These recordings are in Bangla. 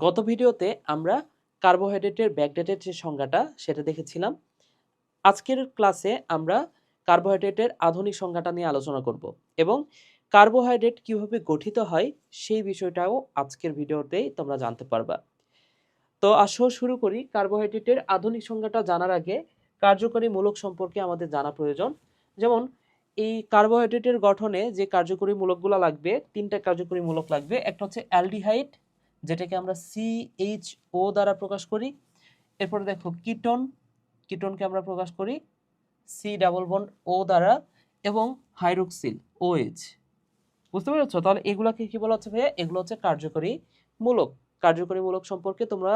গত ভিডিওতে আমরা কার্বোহাইড্রেটের ব্যাকডেটের যে সংজ্ঞাটা, সেটা দেখেছিলাম। আজকের ক্লাসে আমরা কার্বোহাইড্রেটের আধুনিক সংজ্ঞাটা নিয়ে আলোচনা করব এবং কার্বোহাইড্রেট কীভাবে গঠিত হয় সেই বিষয়টাও আজকের ভিডিওতেই তোমরা জানতে পারবা। তো আসো শুরু করি। কার্বোহাইড্রেটের আধুনিক সংজ্ঞাটা জানার আগে কার্যকরী মূলক সম্পর্কে আমাদের জানা প্রয়োজন। যেমন, এই কার্বোহাইড্রেটের গঠনে যে কার্যকরী মূলকগুলো লাগবে, তিনটা কার্যকরী মূলক লাগবে। একটা হচ্ছে অ্যালডিহাইড যেটাকে আমরা সিএইচও দ্বারা প্রকাশ করি। এরপরে দেখো কিটন, কিটনকে আমরা প্রকাশ করি সি ডাবল বন্ড ও দ্বারা এবং হাইড্রোক্সিল ওএইচ বুঝতে পেরেছ? তাহলে এগুলাকে কি বলা হচ্ছে ভাইয়া? এগুলো হচ্ছে কার্যকরী মূলক। কার্যকরী মূলক সম্পর্কে তোমরা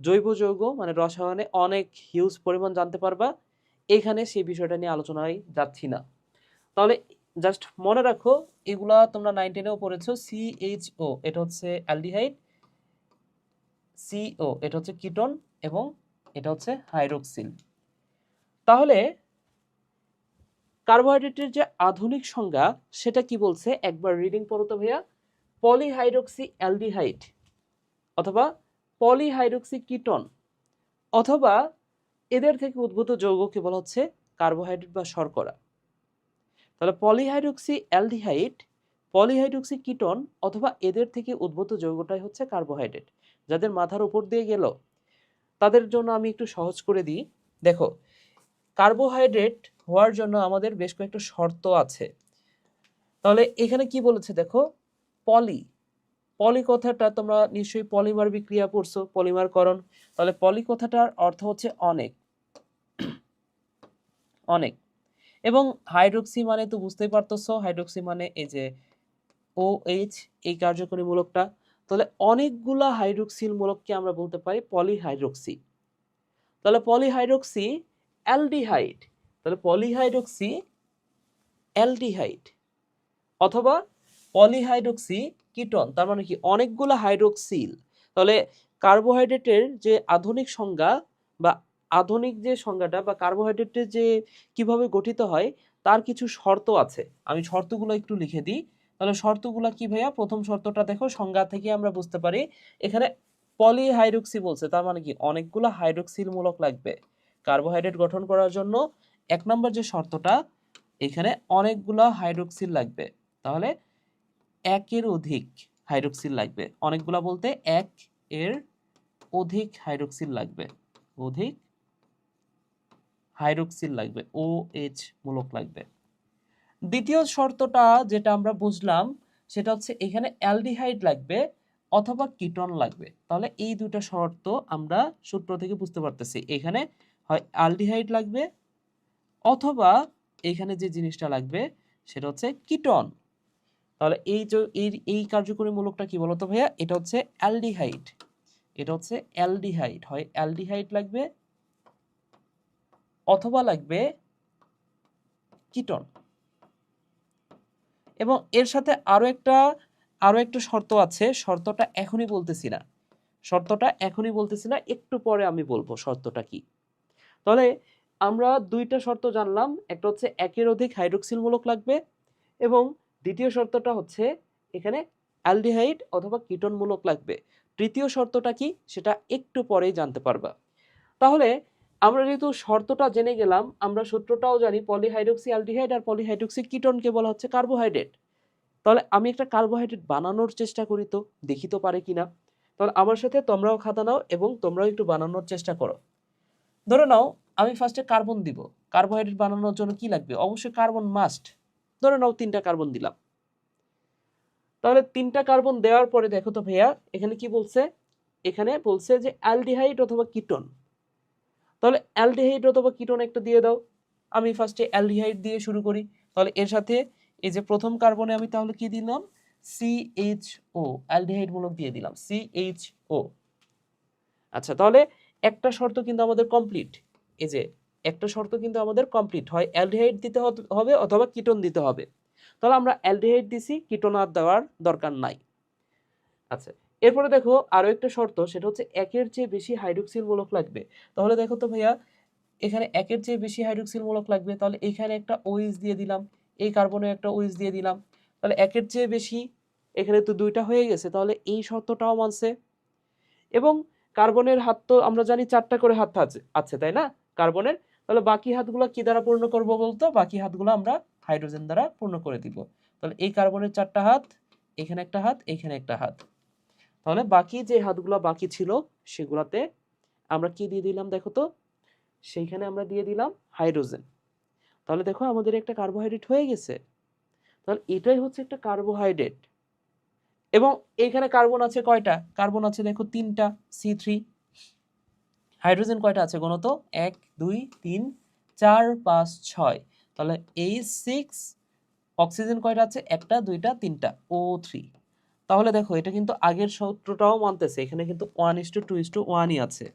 জৈব যৌগ মানে রসায়নে অনেক হিউজ পরিমাণ জানতে পারবা। এখানে সেই বিষয়টা নিয়ে আলোচনায় যাচ্ছি না। তাহলে জাস্ট মনে রাখো, এগুলা তোমরা নাইন টেনেও পড়েছো সিএইচও এটা হচ্ছে অ্যালডিহাইড। সিও এটা হচ্ছে কিটন এবং এটা হচ্ছে হাইড্রোক্সিল। তাহলে, কার্বোহাইড্রেটের যে আধুনিক সংজ্ঞা, সেটা কি বলছে? একবার রিডিং পড়ো তো ভাইয়া। পলিহাইড্রোক্সি অ্যালডিহাইড অথবা পলিহাইড্রোক্সি কিটন অথবা এদের থেকে উদ্ভূত যৌগকে বলা হচ্ছে কার্বোহাইড্রেট বা শর্করা। তাহলে পলিহাইড্রোক্সি অ্যালডিহাইড, পলিহাইড্রোক্সি কিটন অথবা এদের থেকে উদ্ভূত যৌগটাই হচ্ছে কার্বোহাইড্রেট। যাদের মাথার উপর দিয়ে গেল, তাদের জন্য আমি একটু সহজ করে দিই। দেখো কার্বোহাইড্রেট হওয়ার জন্য আমাদের বেশ কয়েকটা শর্ত আছে। তাহলে এখানে কি বলেছে দেখো? পলি পলি কথাটা তোমরা নিশ্চয়ই পলিমার বিক্রিয়া পড়ছো পলিমারকরণ তাহলে পলি কথাটার অর্থ হচ্ছে অনেক। অনেক। এবং হাইড্রোক্সি মানে তো বুঝতেই পারতেছো হাইড্রোক্সি মানে এই যে ও এইচ এই কার্যকরী মূলকটা। তাহলে অনেকগুলা হাইড্রোক্সিল মূলককে আমরা বলতে পারি? পলিহাইড্রোক্সি। তাহলে পলিহাইড্রোক্সি অ্যালডিহাইড। তাহলে পলিহাইড্রোক্সি অ্যালডিহাইড। অথবা পলিহাইড্রোক্সি কিটন, তার মানে কি অনেকগুলো হাইড্রোক্সিল। তাহলে কার্বোহাইড্রেটের যে আধুনিক সংজ্ঞা বা আধুনিক যে সংজ্ঞাটা বা কার্বোহাইড্রেটের যে কীভাবে গঠিত হয়, তার কিছু শর্ত আছে। আমি শর্তগুলো একটু লিখে দিই। তাহলে শর্তগুলো কি ভাইয়া? প্রথম শর্তটা দেখো, সংজ্ঞা থেকে আমরা বুঝতে পারি। এখানে পলিহাইড্রোক্সি বলছে, তার মানে কি? অনেকগুলো হাইড্রোক্সিল মূলক লাগবে। কার্বোহাইড্রেট গঠন করার জন্য এক নম্বর যে শর্তটা, এখানে অনেকগুলো হাইড্রোক্সিল লাগবে। তাহলে একের অধিক হাইড্রোক্সিল লাগবে। অনেকগুলা বলতে এক এর অধিক হাইড্রোক্সিল লাগবে। অধিক হাইড্রোক্সিল লাগবে ও এইচ মূলক লাগবে। দ্বিতীয় শর্তটা যেটা আমরা বুঝলাম, সেটা হচ্ছে এখানে অ্যালডিহাইড লাগবে অথবা কিটন লাগবে। তাহলে এই দুটো শর্ত আমরা সূত্র থেকে বুঝতে পারতেছি। এখানে হয় অ্যালডিহাইড লাগবে অথবা এখানে যে জিনিসটা লাগবে, সেটা হচ্ছে কিটন। তাহলে এই যে এই কার্যকরী মূলকটা কি বলতো ভাইয়া? এটা হচ্ছে অ্যালডিহাইড। এটা হচ্ছে অ্যালডিহাইড। হয় অ্যালডিহাইড লাগবে অথবা লাগবে কিটন। এবং এর সাথে আরও একটা আরও একটা শর্ত আছে, শর্তটা এখনই বলতেছি না। শর্তটা এখনই বলতেছি না, একটু পরে আমি বলব শর্তটা কি। তাহলে আমরা দুইটা শর্ত জানলাম, একটা হচ্ছে একের অধিক হাইড্রোক্সিল মূলক লাগবে এবং দ্বিতীয় শর্তটা হচ্ছে এখানে অ্যালডিহাইড অথবা কিটন মূলক লাগবে। তৃতীয় শর্তটা কি? সেটা একটু পরেই জানতে পারবা। তাহলে আমরা যেহেতু শর্তটা জেনে গেলাম, আমরা সূত্রটাও জানি পলিহাইড্রোক্সি অ্যালডিহাইড আর পলিহাইড্রোক্সি কিটনকে বলা হচ্ছে কার্বোহাইড্রেট তাহলে আমি একটা কার্বোহাইড্রেট বানানোর চেষ্টা করি তো, দেখি তো পারে কিনা। তাহলে আমার সাথে তোমরাও খাতা নাও এবং তোমরাও একটু বানানোর চেষ্টা করো। ধরে নাও, আমি ফার্স্টে কার্বন দিব। কার্বোহাইড্রেট বানানোর জন্য কি লাগবে? অবশ্যই কার্বন মাস্ট ধরে নাও তিনটা কার্বন দিলাম। তাহলে তিনটা কার্বন দেওয়ার পরে দেখো তো ভাইয়া, এখানে কি বলছে? এখানে বলছে যে অ্যালডিহাইড অথবা কিটন তাহলে অ্যালডিহাইড অথবা কিটন একটা দিয়ে দাও। আমি ফার্স্টে অ্যালডিহাইড দিয়ে শুরু করি। তাহলে এর সাথে এই যে প্রথম কার্বনে আমি তাহলে কি দিলাম? সিএইচও অ্যালডিহাইড মূলক দিয়ে দিলাম। সিএইচও আচ্ছা তাহলে একটা শর্ত কিন্তু আমাদের কমপ্লিট এই যে একটা শর্ত কিন্তু আমাদের কমপ্লিট হয়। অ্যালডিহাইড দিতে হবে অথবা কিটন দিতে হবে। তাহলে আমরা অ্যালডিহাইড দিছি, কিটন আর দেওয়ার দরকার নাই। আচ্ছা এরপরে দেখো আরও একটা শর্ত, সেটা হচ্ছে একের চেয়ে বেশি হাইড্রোক্সিল মূলক লাগবে। তাহলে দেখো তো ভাইয়া, এখানে একের চেয়ে বেশি হাইড্রোক্সিল মূলক লাগবে, তাহলে এখানে একটা ওইস দিয়ে দিলাম, এই কার্বনে একটা ওইস দিয়ে দিলাম, তাহলে একের চেয়ে বেশি, এখানে তো দুইটা হয়ে গেছে, তাহলে এই শর্তটাও মানছে। এবং কার্বনের হাত তো আমরা জানি চারটা করে হাত আছে আছে, তাই না? কার্বনের তাহলে বাকি হাতগুলো কি দ্বারা পূর্ণ করব বলতো? বাকি হাতগুলো আমরা হাইড্রোজেন দ্বারা পূর্ণ করে দিব। তাহলে এই কার্বনের চারটা হাত, এখানে একটা হাত, এখানে একটা হাত। তাহলে বাকি যে হাতগুলো বাকি ছিল সেগুলাতে আমরা কি দিয়ে দিলাম দেখো তো? সেইখানে আমরা দিয়ে দিলাম হাইড্রোজেন। তাহলে দেখো আমাদের একটা কার্বোহাইড্রেট হয়ে গেছে। তাহলে এটাই হচ্ছে একটা কার্বোহাইড্রেট। এবং এখানে কার্বন আছে কয়টা? কার্বন আছে দেখো তিনটা, সি থ্রি। হাইড্রোজেন কয়টা আছে গণ তো? এক, দুই, তিন, চার, পাঁচ, ছয়। তাহলে এই সিক্স অক্সিজেন কয়টা আছে? একটা, দুইটা, তিনটা ও থ্রি তাহলে দেখো, এটা কিন্তু আগের সূত্রটাও মানতেছে। এখানে কিন্তু one is to two is to ওয়ানই আছে।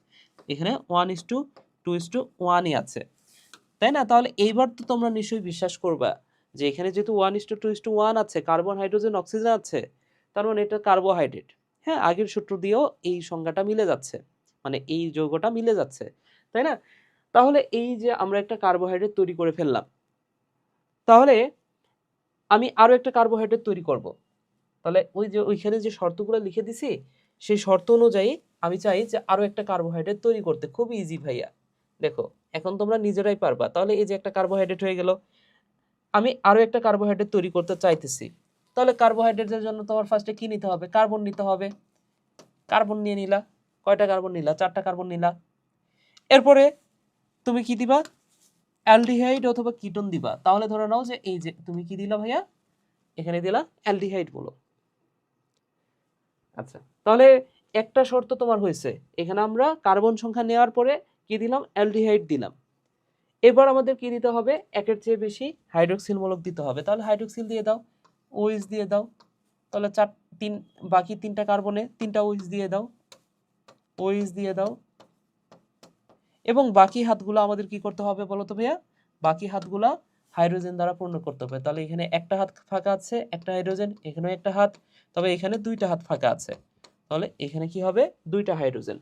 এখানে one is to two is to ওয়ানই আছে। তাই না? তাহলে এইবার তো তোমরা নিশ্চয়ই বিশ্বাস করবা যে এখানে যেহেতু one is to two is to one আছে কার্বন হাইড্রোজেন অক্সিজেন আছে, তার মানে এটা কার্বোহাইড্রেট হ্যাঁ আগের সূত্র দিয়েও এই সংজ্ঞাটা মিলে যাচ্ছে। মানে এই যৌগটা মিলে যাচ্ছে। তাই না? তাহলে এই যে আমরা একটা কার্বোহাইড্রেট তৈরি করে ফেললাম, তাহলে আমি আরও একটা কার্বোহাইড্রেট তৈরি করব। তাহলে ওই যে ওইখানে যে শর্তগুলো লিখে দিছি, সেই শর্ত অনুযায়ী আমি চাই যে আরও একটা কার্বোহাইড্রেট তৈরি করতে। খুব ইজি ভাইয়া। দেখো, এখন তোমরা নিজেরাই পারবা। তাহলে এই যে একটা কার্বোহাইড্রেট হয়ে গেল, আমি আরও একটা কার্বোহাইড্রেট তৈরি করতে চাইতেছি। তাহলে কার্বোহাইড্রেটের জন্য তোমার ফার্স্টে কী নিতে হবে? কার্বন নিতে হবে। কার্বন নিয়ে নিলা। কয়টা কার্বন নিলা? চারটা কার্বন নিলা। এরপরে তুমি কি দিবা? অ্যালডিহাইড অথবা কিটোন দিবা। তাহলে ধরে নাও যে এই যে, তুমি কি দিলা ভাইয়া? এখানে দিলা অ্যালডিহাইড বলো। আচ্ছা তাহলে একটা শর্ত তোমার হয়েছে। এখানে আমরা কার্বন সংখ্যা নেওয়ার পরে কি দিলাম? অ্যালডিহাইড দিলাম। এবার আমাদের কি দিতে হবে? একের চেয়ে বেশি হাইড্রোক্সিল মূলক দিতে হবে। তাহলে হাইড্রোক্সিল দিয়ে দাও ওইস দিয়ে দাও। তাহলে চার, তিন, বাকি তিনটা কার্বনে তিনটা ওইস দিয়ে দাও। ওইস দিয়ে দাও। এবং বাকি হাতগুলো আমাদের কি করতে হবে বলো তো ভাইয়া? বাকি হাতগুলা হাইড্রোজেন দ্বারা পূর্ণ করতে হবে। তাহলে এখানে একটা হাত ফাঁকা আছে, একটা হাইড্রোজেন, এখানেও একটা হাত, তবে এখানে দুইটা হাত ফাঁকা আছে। তাহলে এখানে কি হবে? দুইটা হাইড্রোজেন।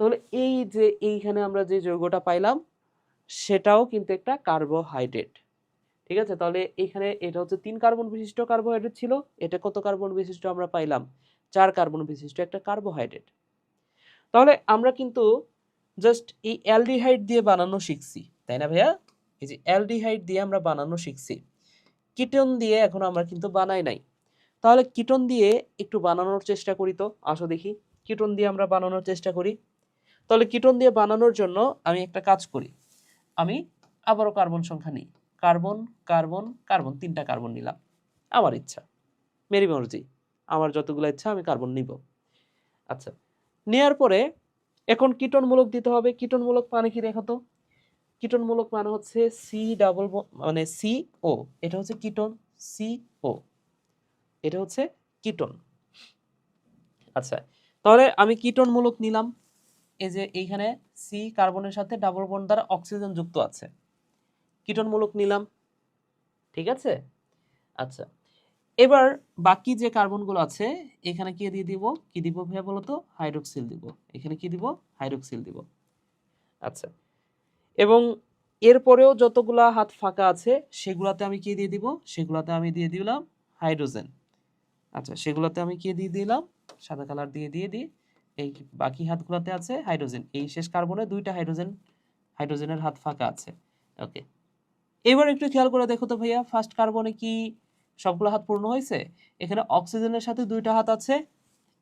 তাহলে এই যে এইখানে আমরা যে যৌগটা পাইলাম, সেটাও কিন্তু একটা কার্বোহাইড্রেট। ঠিক আছে? তাহলে এখানে এটা হচ্ছে তিন কার্বন বিশিষ্ট কার্বোহাইড্রেট ছিল। এটা কত কার্বন বিশিষ্ট আমরা পাইলাম? চার কার্বন বিশিষ্ট একটা কার্বোহাইড্রেট। তাহলে আমরা কিন্তু জাস্ট এই অ্যালডিহাইড দিয়ে বানানো শিখছি। তাই না ভাইয়া? এই যে অ্যালডিহাইড দিয়ে আমরা বানানো শিখছি। কিটন দিয়ে এখন আমরা কিন্তু বানাই নাই। তাহলে কিটন দিয়ে একটু বানানোর চেষ্টা করি তো, আসো দেখি। কিটন দিয়ে আমরা বানানোর চেষ্টা করি। তাহলে কিটন দিয়ে বানানোর জন্য আমি একটা কাজ করি। আমি আবারও কার্বন সংখ্যা নিই। কার্বন কার্বন কার্বন, তিনটা কার্বন নিলাম। আমার ইচ্ছা। মেরি মর্জি। আমার যতগুলো ইচ্ছা আমি কার্বন নিব। আচ্ছা। নেয়ার পরে এখন কীটনমূলক দিতে হবে। কীটনমূলক পানি কি দেখো তো? কীটনমূলক মানে হচ্ছে সি ডাবল মানে সি ও এটা হচ্ছে কীটন সি ও এটা হচ্ছে কীটন। আচ্ছা তাহলে আমি কীটনমূলক নিলাম, এই যে এইখানে সি কার্বনের সাথে ডাবল বন্ড দ্বারা অক্সিজেন যুক্ত আছে। কীটনমূলক নিলাম, ঠিক আছে? আচ্ছা এবার বাকি যে কার্বনগুলো আছে, এখানে কি দিয়ে দিব? কি দিব ভাইয়া বলতো? হাইড্রোক্সিল দিব। এখানে কি দিব? হাইড্রোক্সিল দিব। আচ্ছা এবং এরপরেও যতগুলা হাত ফাঁকা আছে, সেগুলাতে আমি কি দিয়ে দিব? সেগুলাতে আমি দিয়ে দিলাম হাইড্রোজেন। আচ্ছা সেগুলোতে আমি কি দিয়ে দিলাম? সাদা কালার দিয়ে দিয়ে দিই এই বাকি হাতগুলোতে আছে হাইড্রোজেন। এই শেষ কার্বনে দুইটা হাইড্রোজেন, হাইড্রোজেনের হাত ফাঁকা আছে। ওকে। এবার একটু খেয়াল করে দেখো তো ভাইয়া ফার্স্ট কার্বনে কি সবগুলো হাত পূর্ণ হয়েছে? এখানে অক্সিজেনের সাথে দুইটা হাত আছে,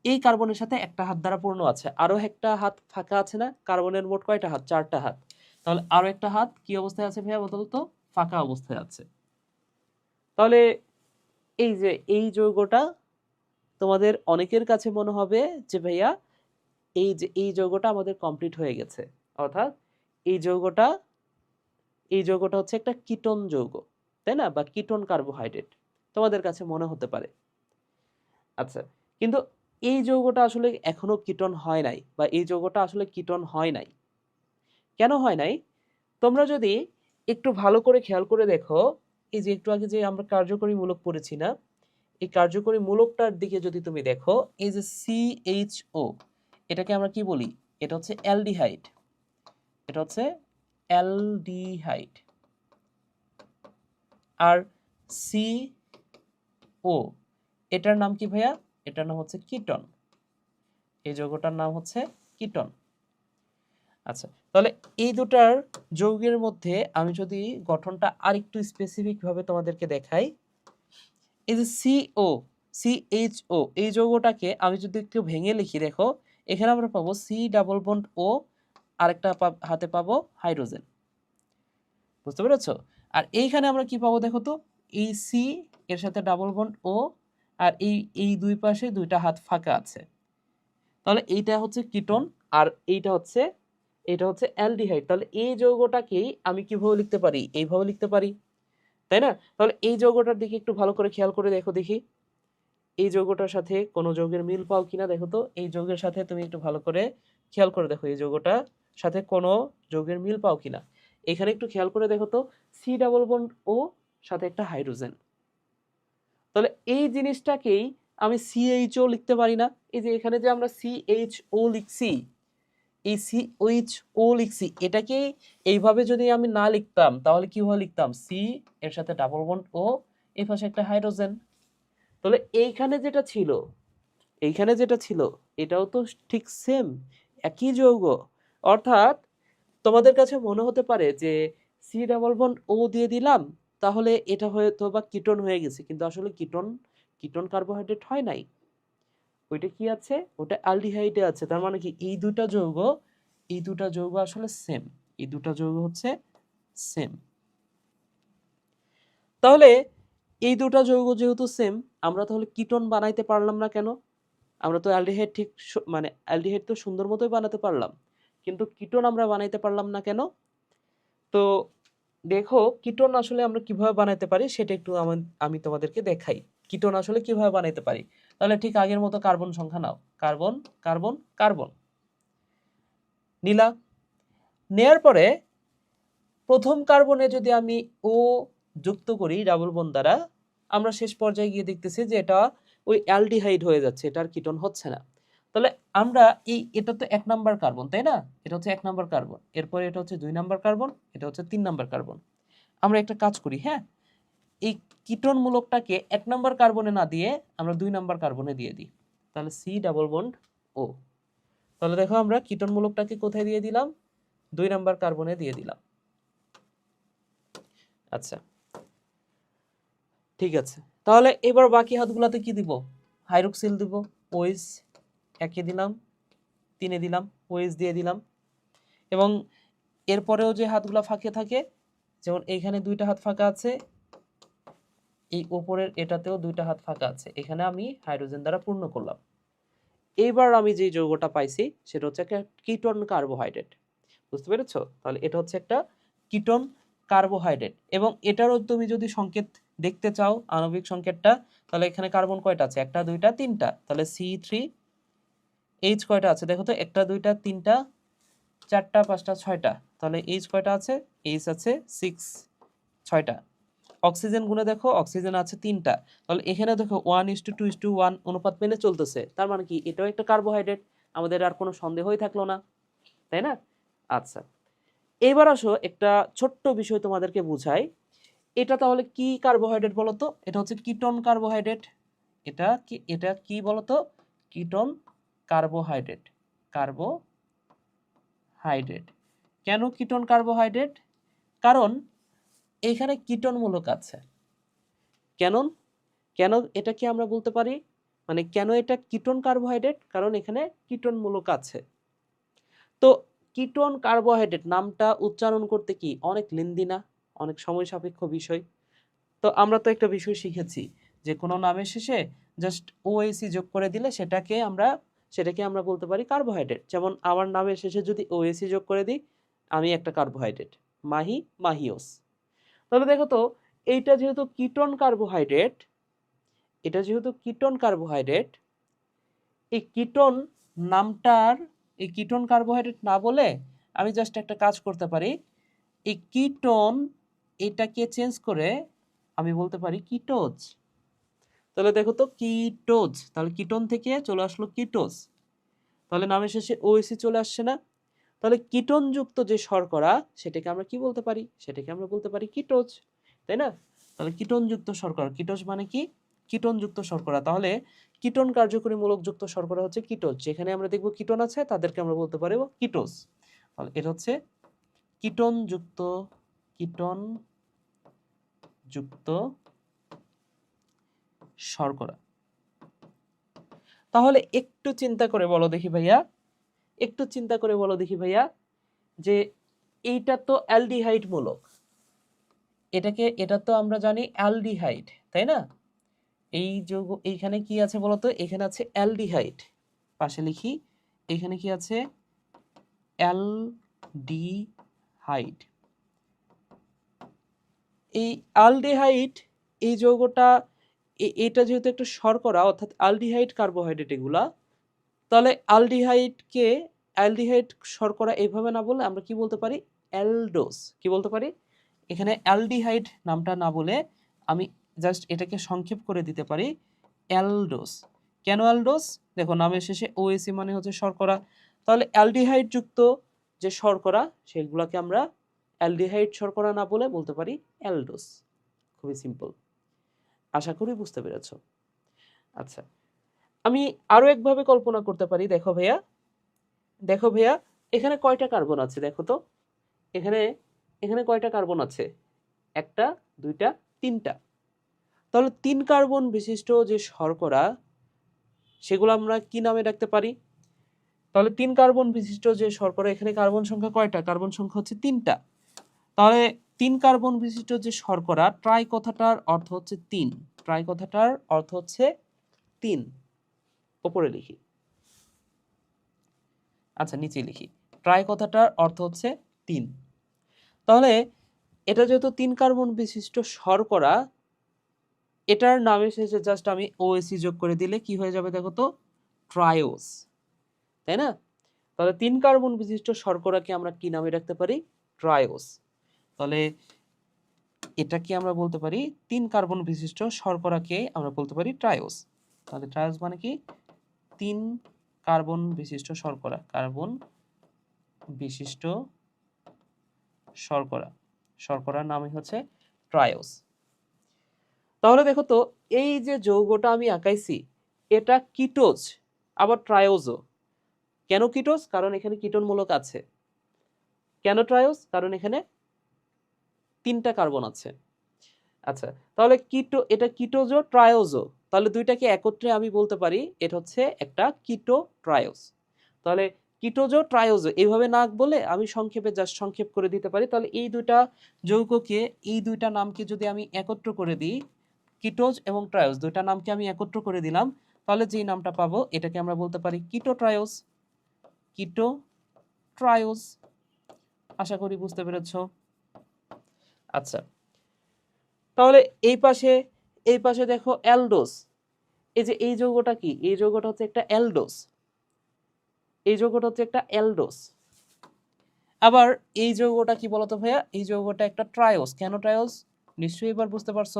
এই কার্বনের সাথে একটা হাত দ্বারা পূর্ণ আছে। আরও একটা হাত ফাঁকা আছে না? কার্বনের মোট কয়টা হাত? চারটা হাত। তাহলে আরও একটা হাত কি অবস্থায় আছে ভাইয়া বদল তো ফাঁকা অবস্থায় আছে। তাহলে এই যে এই যৌগটা তোমাদের অনেকের কাছে মনে হবে যে ভাইয়া এই যে এই যৌগটা আমাদের কমপ্লিট হয়ে গেছে। অর্থাৎ এই যৌগটা এই যৌগটা হচ্ছে একটা কিটোন যৌগ, তাই না? বা কিটোন কার্বোহাইড্রেট। তোমাদের কাছে মনে হতে পারে। আচ্ছা কিন্তু এই যৌগটা আসলে এখনও কিটোন হয় নাই বা এই যৌগটা আসলে কিটোন হয় নাই। কেন হয় নাই? তোমরা যদি একটু ভালো করে খেয়াল করে দেখো, এই যে একটু আগে যে আমরা কার্যকরী মূলক পড়েছি না, এই কার্যকরী মূলকটার দিকে যদি তুমি দেখো, এই যে সিএইচও এটাকে আমরা কি বলি? এটা হচ্ছে অ্যালডিহাইড। এটা হচ্ছে অ্যালডিহাইড। আর সি ও এটার নাম কি ভাইয়া? এটার নাম হচ্ছে কিটন। এই যৌগটার নাম হচ্ছে কিটন। আচ্ছা তাহলে এই দুটার যৌগের মধ্যে আমি যদি গঠনটা আরেকটু স্পেসিফিক ভাবে তোমাদেরকে দেখাই, এই যে সিও সিএইচও এই যৌগটাকে আমি যদি একটু ভেঙে লিখি, দেখো, এখানে আমরা পাবো সি ডাবল বন্ড ও আরেকটা হাতে পাবো হাইড্রোজেন বুঝতে পেরেছ? আর এইখানে আমরা কি পাবো দেখো তো? এই সি এর সাথে ডাবল বন্ড ও আর এই এই দুই পাশে দুইটা হাত ফাঁকা আছে। তাহলে এইটা হচ্ছে কিটোন আর এইটা হচ্ছে এটা হচ্ছে অ্যালডিহাইড। তাহলে এই যৌগটাকেই আমি কীভাবে লিখতে পারি? এইভাবে লিখতে পারি। তাই না? তাহলে এই যৌগটার দিকে একটু ভালো করে খেয়াল করে দেখো দেখি। এই যৌগটার সাথে কোনো যৌগের মিল পাও কিনা দেখো তো। এই যৌগের সাথে তুমি একটু ভালো করে খেয়াল করে দেখো এই যৌগটার সাথে কোনো যৌগের মিল পাও কিনা। এখানে একটু খেয়াল করে দেখো তো, সি ডাবল বন্ড ও সাথে একটা হাইড্রোজেন। তাহলে এই জিনিসটাকেই আমি সিএইচও লিখতে পারি না। এই যে এখানে যে আমরা সিএইচও লিখছি এই সিএইচ ও লিখছি এটাকে এইভাবে যদি আমি না লিখতাম, তাহলে কীভাবে লিখতাম? সি এর সাথে ডাবল বন্ড ও এই পাশে একটা হাইড্রোজেন তাহলে এইখানে যেটা ছিল, এইখানে যেটা ছিল, এটাও তো ঠিক সেম একই যৌগ। অর্থাৎ তোমাদের কাছে মনে হতে পারে যে সি ডাবল বন্ড ও দিয়ে দিলাম, তাহলে এটা হয়তো বা কিটোন হয়ে গেছে, কিন্তু আসলে কিটোন কিটোন কার্বোহাইড্রেট হয় নাই। ওইটা কি আছে? ওটা অ্যালডিহাইডে আছে। তার মানে কি, এই দুটা যৌগ, এই দুটা যৌগ আসলে সেম এই দুটা যৌগ হচ্ছে সেম তাহলে এই দুটা যৌগ যেহেতু সেম আমরা তাহলে কিটোন বানাইতে পারলাম না কেন? আমরা তো অ্যালডিহাইড ঠিক মানে অ্যালডিহাইড তো সুন্দর মতোই বানাতে পারলাম। কিন্তু কিটোন আমরা বানাইতে পারলাম না কেন? তো দেখো, কিটোন আসলে আমরা কীভাবে বানাইতে পারি সেটা একটু আমি তোমাদেরকে দেখাই। কিটোন আসলে কীভাবে বানাইতে পারি? তাহলে ঠিক আগের মতো কার্বন সংখ্যা নাও। Carbon carbon carbon. নিলা। নেয়ার পরে প্রথম কার্বনে যদি আমি ও যুক্ত করি ডাবল বন দ্বারা, আমরা শেষ পর্যায়ে গিয়ে দেখতেছি যে এটা ওই অ্যালডিহাইড হয়ে যাচ্ছে এটা আর কিটোন হচ্ছে না। তাহলে আমরা এই, এটা তো এক নাম্বার কার্বন, তাই না? এটা হচ্ছে এক নাম্বার কার্বন। এরপরে এটা হচ্ছে দুই নাম্বার কার্বন, এটা হচ্ছে তিন নাম্বার কার্বন। আমরা একটা কাজ করি হ্যাঁ? এই কিটোন মূলকটাকে এক নম্বর কার্বনে না দিয়ে আমরা দুই নম্বর কার্বনে দিয়ে দিই। তাহলে সি ডাবল বন্ড ও তাহলে দেখো আমরা কিটোন মূলকটাকে কোথায় দিয়ে দিলাম? দুই নম্বর কার্বনে দিয়ে দিলাম। আচ্ছা। ঠিক আছে। তাহলে এবার বাকি হাতগুলাতে কি দিব? হাইড্রোক্সিল দিব ওইস একে দিলাম, তিনে দিলাম ওয়েস দিয়ে দিলাম। এবং এরপরেও যে হাতগুলা ফাঁকে থাকে, যেমন এইখানে দুইটা হাত ফাঁকা আছে এই উপরের এটাতেও দুইটা হাত ফাঁকা আছে। এখানে আমি হাইড্রোজেন দ্বারা পূর্ণ করলাম। এইবার আমি যে যৌগটা পাইছি, সেটা হচ্ছে একটা কিটোন কার্বোহাইড্রেট। বুঝতে পেরেছ? তাহলে এটা হচ্ছে একটা কিটোন কার্বোহাইড্রেট। এবং এটারও তুমি যদি সংকেত দেখতে চাও, আণবিক সংকেতটা, তাহলে এখানে কার্বন কয়টা আছে? একটা, দুইটা, তিনটা। তাহলে সি থ্রি এইচ কয়টা আছে? দেখো তো, একটা, দুইটা, তিনটা, চারটা, পাঁচটা, ছয়টা। তাহলে এইচ কয়টা আছে? এইচ আছে সিক্স ছয়টা। অক্সিজেন গুণে দেখো, অক্সিজেন আছে তিনটা। তাহলে এখানে দেখো one is to two is to one অনুপাত মেনে চলতেছে। তার মানে কি? এটাও একটা কার্বোহাইড্রেট আমাদের আর কোনো সন্দেহই থাকল না। তাই না? আচ্ছা। এবার আসো একটা ছোট্ট বিষয় তোমাদেরকে বুঝাই। এটা তাহলে কি কার্বোহাইড্রেট বলো তো এটা হচ্ছে কিটোন কার্বোহাইড্রেট এটা কি এটা কি বলো তো কিটোন কার্বোহাইড্রেট কার্বোহাইড্রেট কেন কিটোন কার্বোহাইড্রেট কারণ এখানে কিটোন মূলক আছে। কেন কেন এটা কি আমরা বলতে পারি? মানে কেন এটা কিটোন কার্বোহাইড্রেট? কারণ এখানে কিটোন মূলক আছে। তো কিটোন কার্বোহাইড্রেট নামটা উচ্চারণ করতে কি অনেক লেন্দি না? অনেক সময় সাপেক্ষ বিষয়। তো আমরা তো একটা বিষয় শিখেছি যে কোনো নামের শেষে জাস্ট ওএসি যোগ করে দিলে সেটাকে আমরা সেটাকে আমরা বলতে পারি কার্বোহাইড্রেট। যেমন আমার নামের শেষে যদি ওএসি যোগ করে দিই, আমি একটা কার্বোহাইড্রেট। মাহি মাহিওস। তাহলে দেখো তো, এইটা যেহেতু কিটোন কার্বোহাইড্রেট, এটা যেহেতু কিটোন কার্বোহাইড্রেট, এই কিটোন নামটার, এই কিটোন কার্বোহাইড্রেট না বলে আমি জাস্ট একটা কাজ করতে পারি। এই কিটোন এটাকে চেঞ্জ করে আমি বলতে পারি কিটোজ। তাহলে দেখো তো কিটোজ, তাহলে কিটোন থেকে চলে আসলো কিটোজ। তাহলে নামের শেষে ওএসি চলে আসছে না? তাহলে কিটোন যুক্ত যে শর্করা, সেটাকে আমরা কি বলতে পারি? সেটাকে আমরা বলতে পারি কিটোজ, তাই না? তাহলে কিটোন যুক্ত শর্করা, কিটোজ মানে কি? কিটনযুক্ত শর্করা। তাহলে কিটন কার্যকরী মূলকযুক্ত শর্করা হচ্ছে কিটোজ। যেখানে আমরা দেখব কিটন আছে, তাদেরকে আমরা বলতে পারব কিটোজ। তাহলে এটা হচ্ছে কিটনযুক্ত কিটন যুক্ত শর্করা। তাহলে একটু চিন্তা করে বলো দেখি ভাইয়া। একটু চিন্তা করে বলো দেখি ভাইয়া, যে এইটা তো অ্যালডিহাইড মূলক। এটাকে, এটা তো আমরা জানি অ্যালডিহাইড, তাই না? এই যৌগ, এইখানে কি আছে বলতো? এখানে আছে অ্যালডিহাইড। পাশে লিখি, এখানে কি আছে? অ্যালডিহাইড। এই অ্যালডিহাইড, এই যৌগটা এটা যেহেতু একটা শর্করা, অর্থাৎ অ্যালডিহাইড কার্বোহাইড্রেট এগুলা তাহলে অ্যালডিহাইডকে, অ্যালডিহাইড শর্করা এইভাবে না বলে আমরা কি বলতে পারি? অ্যালডোস কি বলতে পারি? এখানে অ্যালডিহাইড নামটা না বলে আমি জাস্ট এটাকে সংক্ষেপ করে দিতে পারি। অ্যালডোস কেন অ্যালডোস দেখো, নামের শেষে ওএসি মানে হচ্ছে শর্করা। তাহলে অ্যালডিহাইড যুক্ত যে শর্করা, সেগুলোকে আমরা অ্যালডিহাইড শর্করা না বলে বলতে পারি অ্যালডোস খুবই সিম্পল। আশা করি বুঝতে পেরেছ। আচ্ছা আমি আরও একভাবে কল্পনা করতে পারি। দেখো ভাইয়া। দেখো ভাইয়া, এখানে কয়টা কার্বন আছে দেখো তো? এখানে এখানে কয়টা কার্বন আছে? একটা, দুইটা, তিনটা। তাহলে তিন কার্বন বিশিষ্ট যে শর্করা, সেগুলো আমরা কি নামে রাখতে পারি? তাহলে তিন কার্বন বিশিষ্ট যে শর্করা, এখানে কার্বন সংখ্যা কয়টা? কার্বন সংখ্যা হচ্ছে তিনটা। তাহলে তিন কার্বন বিশিষ্ট যে শর্করা ট্রাই কথাটার অর্থ হচ্ছে তিন। ট্রাই কথাটার অর্থ হচ্ছে তিন। ওপরে লিখি। আচ্ছা নিচে লিখি। ট্রাই কথাটার অর্থ হচ্ছে তিন। তাহলে এটা যেহেতু তিন কার্বন বিশিষ্ট শর্করা, এটার নামে শেষে জাস্ট আমি ওএসি যোগ করে দিলে কি হয়ে যাবে দেখো তো? ট্রায়োস তাই না? তাহলে তিন কার্বন বিশিষ্ট শর্করাকে আমরা কি নামে রাখতে পারি? ট্রায়োস তাহলে এটা কি আমরা বলতে পারি, তিন কার্বন বিশিষ্ট শর্করাকে আমরা বলতে পারি ট্রায়োস তাহলে ট্রায়োস মানে কি? তিন কার্বন বিশিষ্ট শর্করা, কার্বন বিশিষ্ট শর্করা, শর্করার নামই হচ্ছে ট্রায়োস। তাহলে দেখো তো, এই যে যৌগটা আমি আঁকাইছি, এটা কিটোজ, আবার ট্রায়োজও। কেন কিটোজ? কারণ এখানে কিটোনমূলক আছে। কেন ট্রায়োস কারণ এখানে তিনটা কার্বন আছে। আচ্ছা তাহলে কিটো, এটা কিটোজো ট্রায়োজো তাহলে দুইটাকে একত্রে আমি বলতে পারি, এটা হচ্ছে একটা কিটো ট্রায়োস তাহলে কিটোজো ট্রায়োজো এইভাবে না বলে আমি সংক্ষেপে জাস্ট সংক্ষেপ করে দিতে পারি। তাহলে এই দুইটা যৌগকে, এই দুইটা নামকে যদি আমি একত্র করে দিই, কিটোজ এবং ট্রায়োস, দুইটা নামকে আমি একত্র করে দিলাম, তাহলে যেই নামটা পাবো, এটাকে আমরা বলতে পারি কিটো ট্রায়োস কিটো ট্রায়োস আশা করি বুঝতে পেরেছ। আচ্ছা। তাহলে এই পাশে এই পাশে দেখো অ্যালডোস এই যে এই যৌগটা কি? এই যৌগটা হচ্ছে একটা অ্যালডোস এই যৌগটা হচ্ছে একটা অ্যালডোস আবার এই যৌগটা কি বলতো ভাইয়া? এই যৌগটা একটা ট্রায়োস। কেন ট্রায়োস? নিশ্চয়ই এবার বুঝতে পারছ।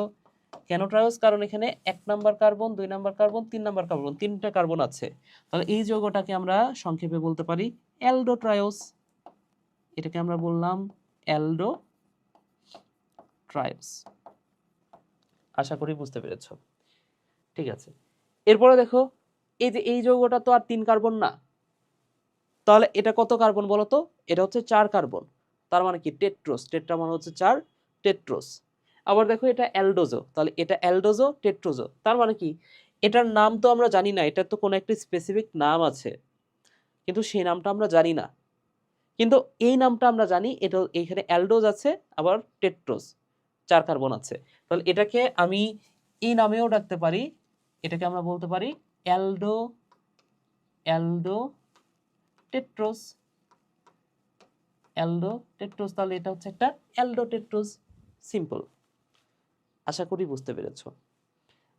কেন ট্রায়োস? কারণ এখানে এক নাম্বার কার্বন, দুই নাম্বার কার্বন, তিন নাম্বার কার্বন, তিনটা কার্বন আছে। তাহলে এই যৌগটাকে আমরা সংক্ষেপে বলতে পারি অ্যালডো ট্রায়োস এটাকে আমরা বললাম অ্যালডো ট্রায়োস আশা করি বুঝতে পেরেছ। ঠিক আছে। এরপরে দেখো, এই যে এই যৌগটা তো আর তিন কার্বন না। তাহলে এটা কত কার্বন বলো তো? এটা হচ্ছে চার কার্বন। তার মানে কি? টেট্রোস। টেট্রা মানে হচ্ছে চার টেট্রোস। আবার দেখো এটা অ্যালডোজো। তাহলে এটা অ্যালডোজো, টেট্রোজো। তার মানে কি? এটার নাম তো আমরা জানি না। এটার তো কোনো একটি স্পেসিফিক নাম আছে। কিন্তু সেই নামটা আমরা জানি না। কিন্তু এই নামটা আমরা জানি, এটা এইখানে অ্যালডোজ আছে, আবার টেট্রোস। চার কার্বন আছে। তাহলে এটাকে আমি এই নামেও ডাকতে পারি। এটাকে আমরা বলতে পারি অ্যালডো অ্যালডো টেট্রোস। অ্যালডো টেট্রোস, তাহলে এটা হচ্ছে একটা অ্যালডো টেট্রোস। সিম্পল আশা করি বুঝতে পেরেছ।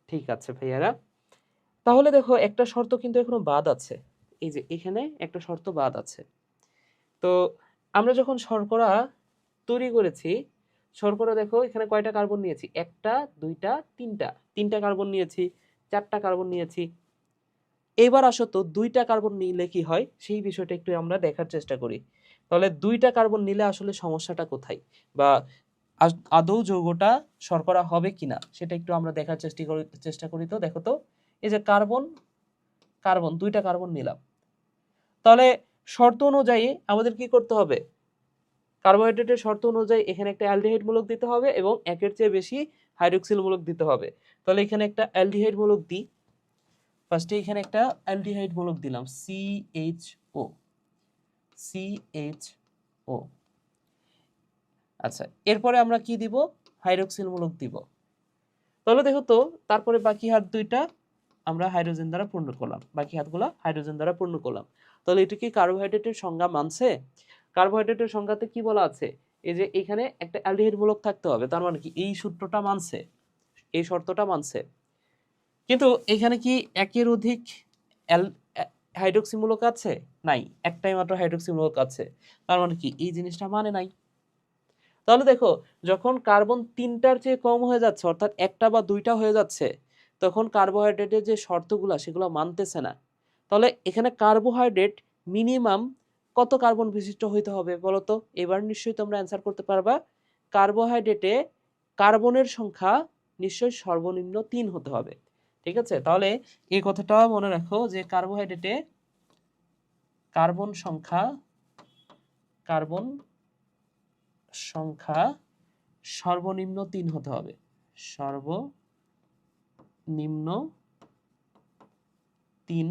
ঠিক আছে ভাইয়ারা। তাহলে দেখো, একটা শর্ত কিন্তু এখনও বাদ আছে। এই যে এখানে একটা শর্ত বাদ আছে। তো আমরা যখন শর্করা তৈরি করেছি শর্করা দেখো, এখানে কয়টা কার্বন নিয়েছি? একটা, দুইটা, তিনটা। তিনটা কার্বন নিয়েছি, চারটা কার্বন নিয়েছি। এবার আসো তো, দুইটা কার্বন নিলে কি হয়? সেই বিষয়টা একটু আমরা দেখার চেষ্টা করি। তাহলে দুইটা কার্বন নিলে আসলে সমস্যাটা কোথায়? বা আদৌ যৌগটা শর্করা হবে কিনা? সেটা একটু আমরা দেখার চেষ্টা করি চেষ্টা করি তো, দেখো তো। এই যে কার্বন কার্বন দুইটা কার্বন নিলাম। তাহলে শর্ত অনুযায়ী আমাদের কি করতে হবে? কার্বোহাইড্রেটের শর্ত অনুযায়ী এখানে একটা অ্যালডিহাইড মূলক দিতে হবে এবং একের চেয়ে বেশি হাইড্রোক্সিল মূলক দিতে হবে। তাহলে এখানে একটা অ্যালডিহাইড মূলক দিই। ফার্স্টে এখানে একটা অ্যালডিহাইড মূলক দিলাম C H O C H O আচ্ছা এরপরে আমরা কি দিব? হাইড্রোক্সিল মূলক দিব। তাহলে দেখো তো, তারপরে বাকি হাত দুইটা আমরা হাইড্রোজেন দ্বারা পূর্ণ করলাম। বাকি হাতগুলো হাইড্রোজেন দ্বারা পূর্ণ করলাম। তাহলে এটা কি কার্বোহাইড্রেটের সংজ্ঞা মানছে? কার্বোহাইড্রেটের সংখ্যাতে কি বলা আছে? এই যে এখানে একটা অ্যালডিহাইড মূলক থাকতে হবে, তার মানে কি? এই সূত্রটা মানছে, এই শর্তটা মানছে। কিন্তু এখানে কি একের অধিক অ্যাল হাইড্রোক্সি মূলক আছে? নাই, একটাই মাত্র হাইড্রোক্সি মূলক আছে। তার মানে কি? এই জিনিসটা মানে নাই। তাহলে দেখো, যখন কার্বন তিনটার চেয়ে কম হয়ে যাচ্ছে, অর্থাৎ একটা বা দুইটা হয়ে যাচ্ছে, তখন কার্বোহাইড্রেটের যে শর্তগুলা, সেগুলো মানতেছে না। তাহলে এখানে কার্বোহাইড্রেট মিনিমাম কত কার্বন বিশিষ্ট হইতে হবে বলতো? এবার নিশ্চয়ই তোমরা অ্যান্সার করতে পারবা। কার্বোহাইড্রেটে কার্বনের সংখ্যা নিশ্চয়ই সর্বনিম্ন তিন হতে হবে। ঠিক আছে? তাহলে এই কথাটা মনে রাখো যে কার্বোহাইড্রেটে কার্বন সংখ্যা কার্বন সংখ্যা সর্বনিম্ন তিন হতে হবে। সর্বনিম্ন তিন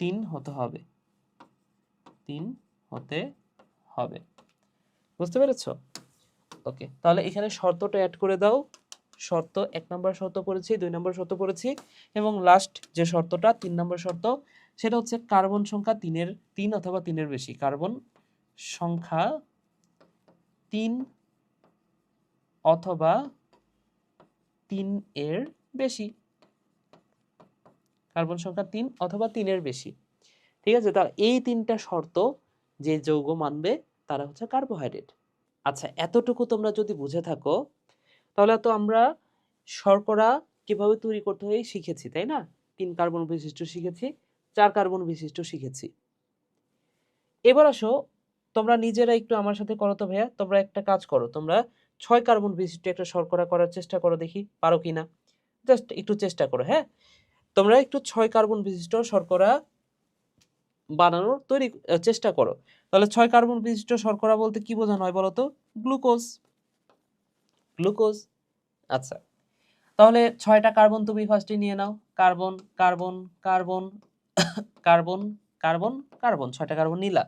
তিন হতে হবে। তিন হতে হবে। বুঝতে পেরেছ? ওকে, তাহলে এখানে শর্তটা অ্যাড করে দাও। শর্ত, এক নম্বর শর্ত পড়েছি, দুই নম্বর শর্ত পড়েছি, এবং লাস্ট যে শর্তটা, তিন নম্বর শর্ত, সেটা হচ্ছে কার্বন সংখ্যা তিনের তিন অথবা তিনের বেশি। কার্বন সংখ্যা তিন অথবা তিন এর বেশি। কার্বন সংখ্যা তিন অথবা তিনের বেশি। ঠিক আছে? তার এই তিনটা শর্ত যে যৌগ মানবে তারা হচ্ছে কার্বোহাইড্রেট আচ্ছা এতটুকু তোমরা যদি বুঝে থাকো, তাহলে তো আমরা শর্করা কীভাবে তৈরি করতে হয় শিখেছি, তাই না? তিন কার্বন বিশিষ্ট শিখেছি, চার কার্বন বিশিষ্ট শিখেছি। এবার আসো, তোমরা নিজেরা একটু আমার সাথে করো তো ভাইয়া। তোমরা একটা কাজ করো, তোমরা ছয় কার্বন বিশিষ্ট একটা শর্করা করার চেষ্টা করো দেখি, পারো কিনা? জাস্ট একটু চেষ্টা করো হ্যাঁ? তোমরা একটু ছয় কার্বন বিশিষ্ট শর্করা বানানোর তৈরি চেষ্টা করো। তাহলে ছয় কার্বন বিশিষ্ট শর্করা বলতে কি বোঝানো হয় বলো তো গ্লুকোজ। গ্লুকোজ। আচ্ছা। তাহলে ছয়টা কার্বন তুমি ফার্স্টে নিয়ে নাও। Carbon carbon carbon carbon carbon carbon, ছয়টা কার্বন নিলা।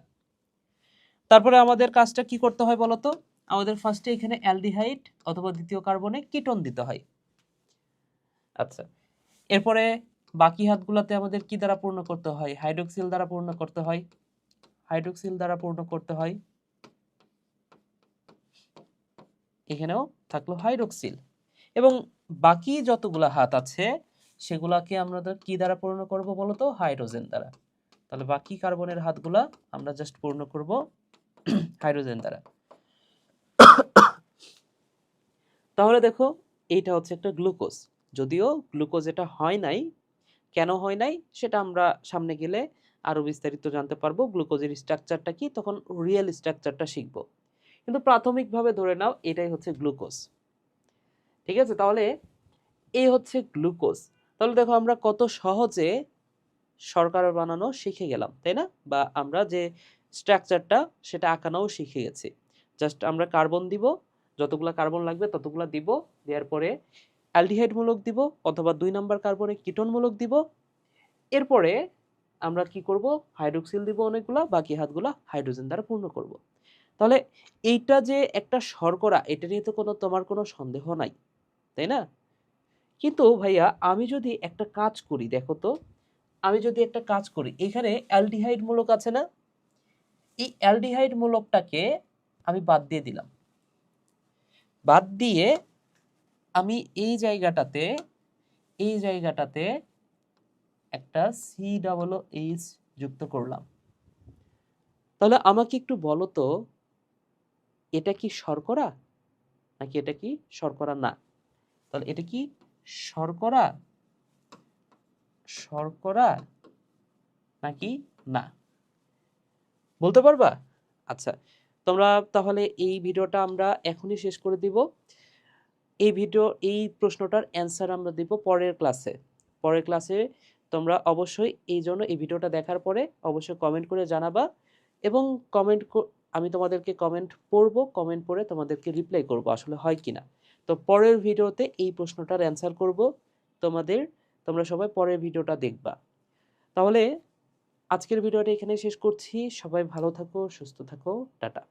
তারপরে আমাদের কাজটা কি করতে হয় বলো তো আমাদের ফার্স্টে এখানে অ্যালডিহাইড অথবা দ্বিতীয় কার্বনে কিটোন দিতে হয়। আচ্ছা। এরপরে বাকি হাতগুলোতে আমাদের কি দ্বারা পূর্ণ করতে হয়? হাইড্রোক্সিল দ্বারা পূর্ণ করতে হয়। হাইড্রোক্সিল দ্বারা পূর্ণ করতে হয়। এখানেও থাকল হাইড্রোক্সিল। এবং বাকি যতগুলা হাত আছে, সেগুলাকে আমরা কি দ্বারা পূর্ণ করব বলো তো হাইড্রোজেন দ্বারা। তাহলে বাকি কার্বনের হাতগুলা আমরা জাস্ট পূর্ণ করব হাইড্রোজেন দ্বারা। তাহলে দেখো, এইটা হচ্ছে একটা গ্লুকোজ। যদিও গ্লুকোজ এটা হয় নাই কেন হয় নাই সেটা আমরা সামনে গেলে আরও বিস্তারিত জানতে পারব। গ্লুকোজের স্ট্রাকচারটা কি? তখন রিয়েল স্ট্রাকচারটা শিখব। কিন্তু প্রাথমিকভাবে ধরে নাও, এটাই হচ্ছে গ্লুকোজ। ঠিক আছে? তাহলে এই হচ্ছে গ্লুকোজ। তাহলে দেখো আমরা কত সহজে শর্করা বানানো শিখে গেলাম, তাই না? বা আমরা যে স্ট্রাকচারটা সেটা আঁকানোও শিখে গেছি। জাস্ট আমরা কার্বন দিব, যতগুলা কার্বন লাগবে ততগুলা দিব, দেওয়ার পরে অ্যালডিহাইড মূলক দিব অথবা দুই নাম্বার কার্বনে কিটোন মূলক দিব। এরপরে আমরা কি করব? হাইড্রোক্সিল দিব অনেকগুলা, বাকি হাতগুলা হাইড্রোজেন দ্বারা পূর্ণ করব। তাহলে এইটা যে একটা শর্করা, এটা নিয়ে তো কোনো তোমার কোনো সন্দেহ নাই, তাই না? কিন্তু ভাইয়া, আমি যদি একটা কাজ করি, দেখো তো, আমি যদি একটা কাজ করি, এখানে অ্যালডিহাইড মূলক আছে না? এই অ্যালডিহাইড মূলকটাকে আমি বাদ দিয়ে দিলাম। বাদ দিয়ে আমি এই জায়গাটাতে এই জায়গাটাতে একটা সি ডাবল এইচ যুক্ত করলাম। তাহলে আমাকে একটু বলো তো, এটা কি শর্করা? নাকি এটা কি শর্করা না? তাহলে এটা কি শর্করা? শর্করা নাকি না? বলতে পারবা? আচ্ছা তোমরা তাহলে এই ভিডিওটা আমরা এখনই শেষ করে দিব। এই ভিডিও, এই প্রশ্নটার অ্যান্সার আমরা দিব পরের ক্লাসে পরের ক্লাসে তোমরা অবশ্যই এই জন্য এই ভিডিওটা দেখার পরে অবশ্যই কমেন্ট করে জানাবা এবং কমেন্ট আমি তোমাদেরকে কমেন্ট পড়ব কমেন্ট পড়ে তোমাদেরকে রিপ্লাই করব আসলে হয় কি না তো পরের ভিডিওতে এই প্রশ্নটার অ্যান্সার করব তোমাদের, তোমরা সবাই পরের ভিডিওটা দেখবা। তাহলে আজকের ভিডিওটা এখানে শেষ করছি। সবাই ভালো থাকো, সুস্থ থাকো, টাটা।